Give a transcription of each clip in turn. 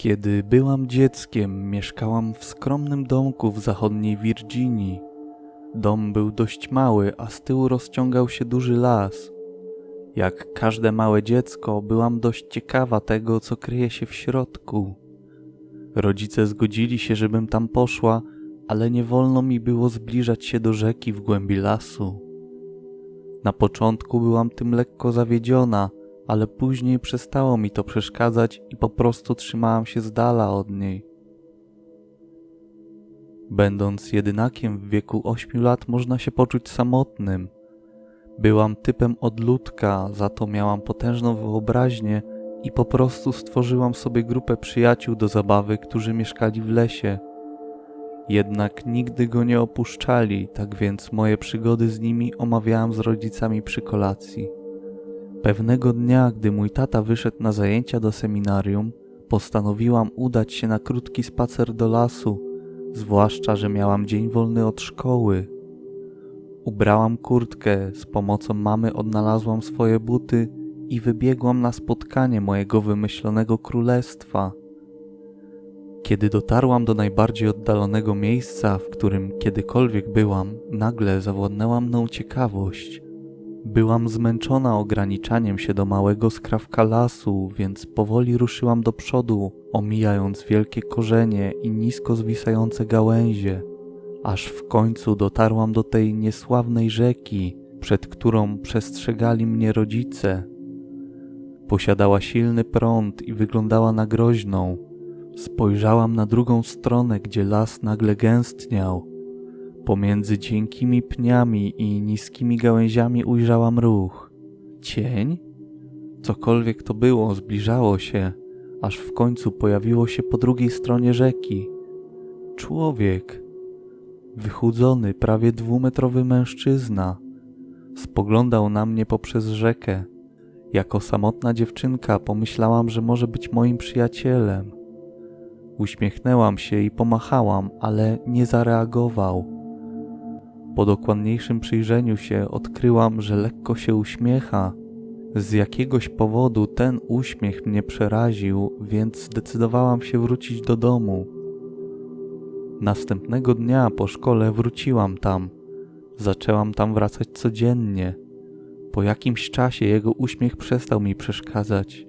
Kiedy byłam dzieckiem, mieszkałam w skromnym domku w zachodniej Virginii. Dom był dość mały, a z tyłu rozciągał się duży las. Jak każde małe dziecko, byłam dość ciekawa tego, co kryje się w środku. Rodzice zgodzili się, żebym tam poszła, ale nie wolno mi było zbliżać się do rzeki w głębi lasu. Na początku byłam tym lekko zawiedziona, ale później przestało mi to przeszkadzać i po prostu trzymałam się z dala od niej. Będąc jedynakiem w wieku 8 lat, można się poczuć samotnym. Byłam typem odludka, za to miałam potężną wyobraźnię i po prostu stworzyłam sobie grupę przyjaciół do zabawy, którzy mieszkali w lesie. Jednak nigdy go nie opuszczali, tak więc moje przygody z nimi omawiałam z rodzicami przy kolacji. Pewnego dnia, gdy mój tata wyszedł na zajęcia do seminarium, postanowiłam udać się na krótki spacer do lasu, zwłaszcza, że miałam dzień wolny od szkoły. Ubrałam kurtkę, z pomocą mamy odnalazłam swoje buty i wybiegłam na spotkanie mojego wymyślonego królestwa. Kiedy dotarłam do najbardziej oddalonego miejsca, w którym kiedykolwiek byłam, nagle zawładnęła mną ciekawość. Byłam zmęczona ograniczaniem się do małego skrawka lasu, więc powoli ruszyłam do przodu, omijając wielkie korzenie i nisko zwisające gałęzie, aż w końcu dotarłam do tej niesławnej rzeki, przed którą przestrzegali mnie rodzice. Posiadała silny prąd i wyglądała na groźną. Spojrzałam na drugą stronę, gdzie las nagle gęstniał. Pomiędzy cienkimi pniami i niskimi gałęziami ujrzałam ruch. Cień? Cokolwiek to było, zbliżało się, aż w końcu pojawiło się po drugiej stronie rzeki. Człowiek. Wychudzony, prawie dwumetrowy mężczyzna. Spoglądał na mnie poprzez rzekę. Jako samotna dziewczynka pomyślałam, że może być moim przyjacielem. Uśmiechnęłam się i pomachałam, ale nie zareagował. Po dokładniejszym przyjrzeniu się odkryłam, że lekko się uśmiecha. Z jakiegoś powodu ten uśmiech mnie przeraził, więc zdecydowałam się wrócić do domu. Następnego dnia po szkole wróciłam tam. Zaczęłam tam wracać codziennie. Po jakimś czasie jego uśmiech przestał mi przeszkadzać.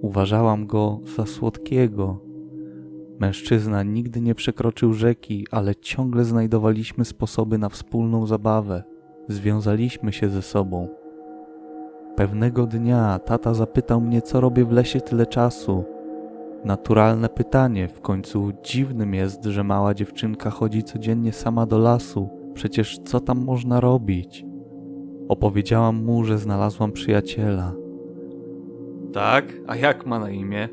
Uważałam go za słodkiego. Mężczyzna nigdy nie przekroczył rzeki, ale ciągle znajdowaliśmy sposoby na wspólną zabawę. Związaliśmy się ze sobą. Pewnego dnia tata zapytał mnie, co robię w lesie tyle czasu. Naturalne pytanie, w końcu dziwnym jest, że mała dziewczynka chodzi codziennie sama do lasu. Przecież co tam można robić? Opowiedziałam mu, że znalazłam przyjaciela. Tak? A jak ma na imię?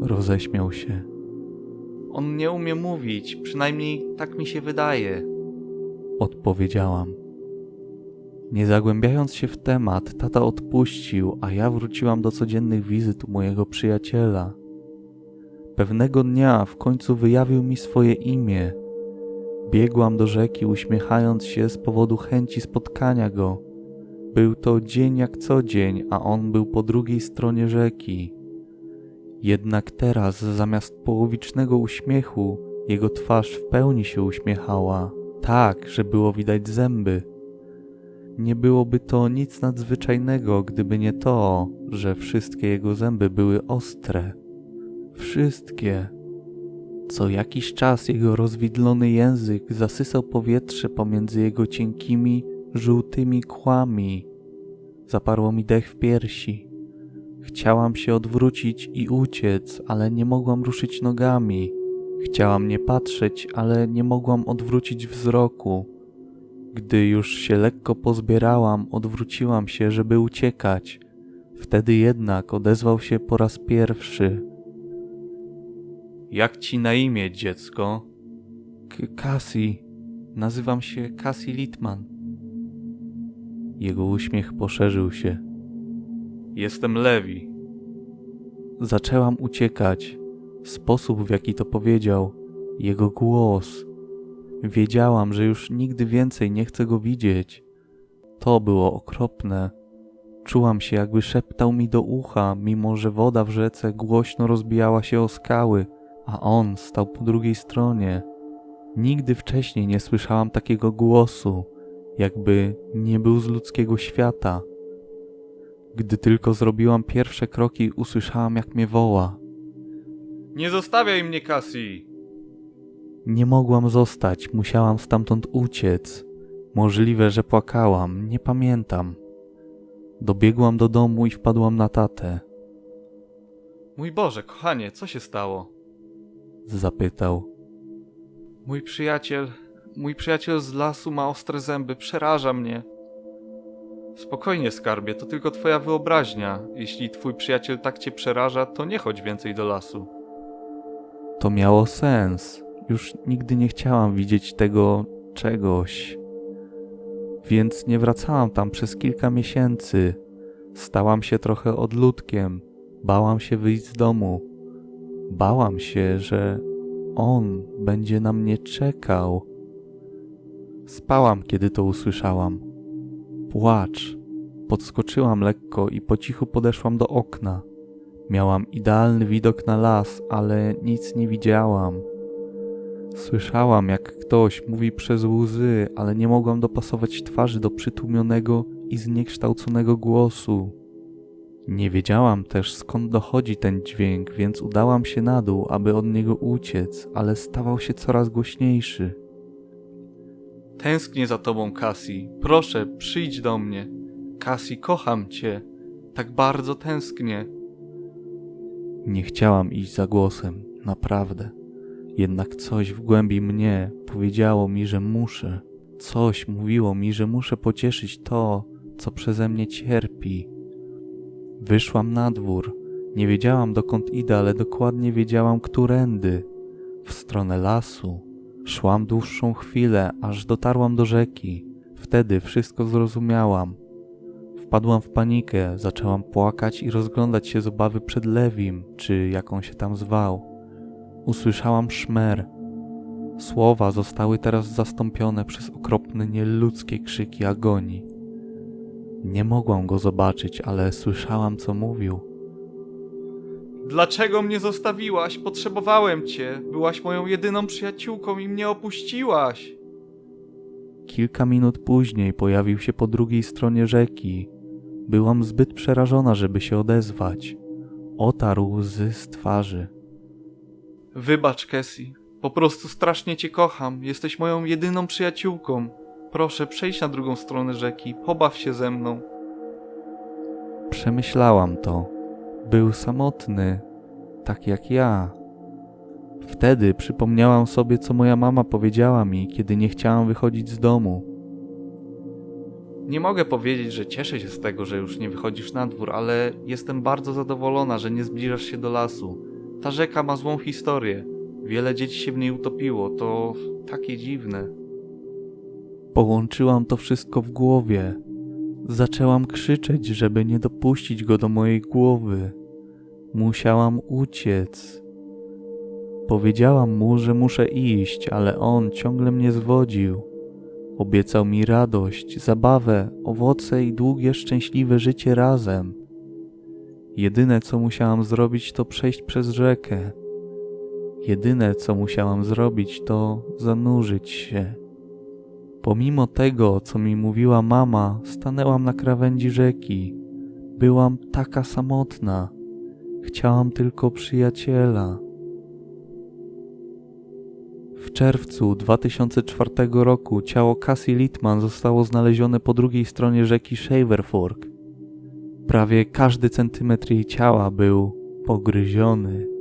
Roześmiał się. On nie umie mówić, przynajmniej tak mi się wydaje. Odpowiedziałam. Nie zagłębiając się w temat, tata odpuścił, a ja wróciłam do codziennych wizyt u mojego przyjaciela. Pewnego dnia w końcu wyjawił mi swoje imię. Biegłam do rzeki, uśmiechając się z powodu chęci spotkania go. Był to dzień jak co dzień, a on był po drugiej stronie rzeki. Jednak teraz, zamiast połowicznego uśmiechu, jego twarz w pełni się uśmiechała, tak, że było widać zęby. Nie byłoby to nic nadzwyczajnego, gdyby nie to, że wszystkie jego zęby były ostre. Wszystkie. Co jakiś czas jego rozwidlony język zasysał powietrze pomiędzy jego cienkimi, żółtymi kłami. Zaparło mi dech w piersi. Chciałam się odwrócić i uciec, ale nie mogłam ruszyć nogami. Chciałam nie patrzeć, ale nie mogłam odwrócić wzroku. Gdy już się lekko pozbierałam, odwróciłam się, żeby uciekać. Wtedy jednak odezwał się po raz pierwszy. Jak ci na imię, dziecko? K Cassie. Nazywam się Cassie Litman. Jego uśmiech poszerzył się. Jestem Lewi. Zaczęłam uciekać. Sposób, w jaki to powiedział, jego głos. Wiedziałam, że już nigdy więcej nie chcę go widzieć. To było okropne. Poczułam się, jakby szeptał mi do ucha, mimo że woda w rzece głośno rozbijała się o skały, a on stał po drugiej stronie. Nigdy wcześniej nie słyszałam takiego głosu, jakby nie był z ludzkiego świata. Gdy tylko zrobiłam pierwsze kroki, usłyszałam, jak mnie woła. Nie zostawiaj mnie, Cassie! Nie mogłam zostać, musiałam stamtąd uciec. Możliwe, że płakałam, nie pamiętam. Dobiegłam do domu i wpadłam na tatę. Mój Boże, kochanie, co się stało? Zapytał. Mój przyjaciel, mój przyjaciel z lasu ma ostre zęby, przeraża mnie. Spokojnie, skarbie, to tylko twoja wyobraźnia. Jeśli twój przyjaciel tak cię przeraża, to nie chodź więcej do lasu. To miało sens. Już nigdy nie chciałam widzieć tego czegoś. Więc nie wracałam tam przez kilka miesięcy. Stałam się trochę odludkiem. Bałam się wyjść z domu. Bałam się, że on będzie na mnie czekał. Spałam, kiedy to usłyszałam. Płacz. Podskoczyłam lekko i po cichu podeszłam do okna. Miałam idealny widok na las, ale nic nie widziałam. Słyszałam, jak ktoś mówi przez łzy, ale nie mogłam dopasować twarzy do przytłumionego i zniekształconego głosu. Nie wiedziałam też skąd dochodzi ten dźwięk, więc udałam się na dół, aby od niego uciec, ale stawał się coraz głośniejszy. Tęsknię za tobą, Cassie. Proszę, przyjdź do mnie. Cassie, kocham cię. Tak bardzo tęsknię. Nie chciałam iść za głosem, naprawdę. Jednak coś w głębi mnie powiedziało mi, że muszę. Coś mówiło mi, że muszę pocieszyć to, co przeze mnie cierpi. Wyszłam na dwór. Nie wiedziałam dokąd idę, ale dokładnie wiedziałam, którędy. W stronę lasu. Szłam dłuższą chwilę, aż dotarłam do rzeki. Wtedy wszystko zrozumiałam. Wpadłam w panikę, zaczęłam płakać i rozglądać się z obawy przed Lewim, czy jak on się tam zwał. Usłyszałam szmer. Słowa zostały teraz zastąpione przez okropne, nieludzkie krzyki agonii. Nie mogłam go zobaczyć, ale słyszałam, co mówił. Dlaczego mnie zostawiłaś? Potrzebowałem cię. Byłaś moją jedyną przyjaciółką i mnie opuściłaś. Kilka minut później pojawił się po drugiej stronie rzeki. Byłam zbyt przerażona, żeby się odezwać. Otarł łzy z twarzy. Wybacz, Cassie. Po prostu strasznie cię kocham. Jesteś moją jedyną przyjaciółką. Proszę, przejdź na drugą stronę rzeki. Pobaw się ze mną. Przemyślałam to. Był samotny, tak jak ja. Wtedy przypomniałam sobie, co moja mama powiedziała mi, kiedy nie chciałam wychodzić z domu. Nie mogę powiedzieć, że cieszę się z tego, że już nie wychodzisz na dwór, ale jestem bardzo zadowolona, że nie zbliżasz się do lasu. Ta rzeka ma złą historię. Wiele dzieci się w niej utopiło. To takie dziwne. Połączyłam to wszystko w głowie. Zaczęłam krzyczeć, żeby nie dopuścić go do mojej głowy. Musiałam uciec. Powiedziałam mu, że muszę iść, ale on ciągle mnie zwodził. Obiecał mi radość, zabawę, owoce i długie, szczęśliwe życie razem. Jedyne, co musiałam zrobić, to przejść przez rzekę. Jedyne, co musiałam zrobić, to zanurzyć się. Pomimo tego, co mi mówiła mama, stanęłam na krawędzi rzeki. Byłam taka samotna. Chciałam tylko przyjaciela. W czerwcu 2004 roku ciało Cassie Littman zostało znalezione po drugiej stronie rzeki Shaver Fork. Prawie każdy centymetr jej ciała był pogryziony.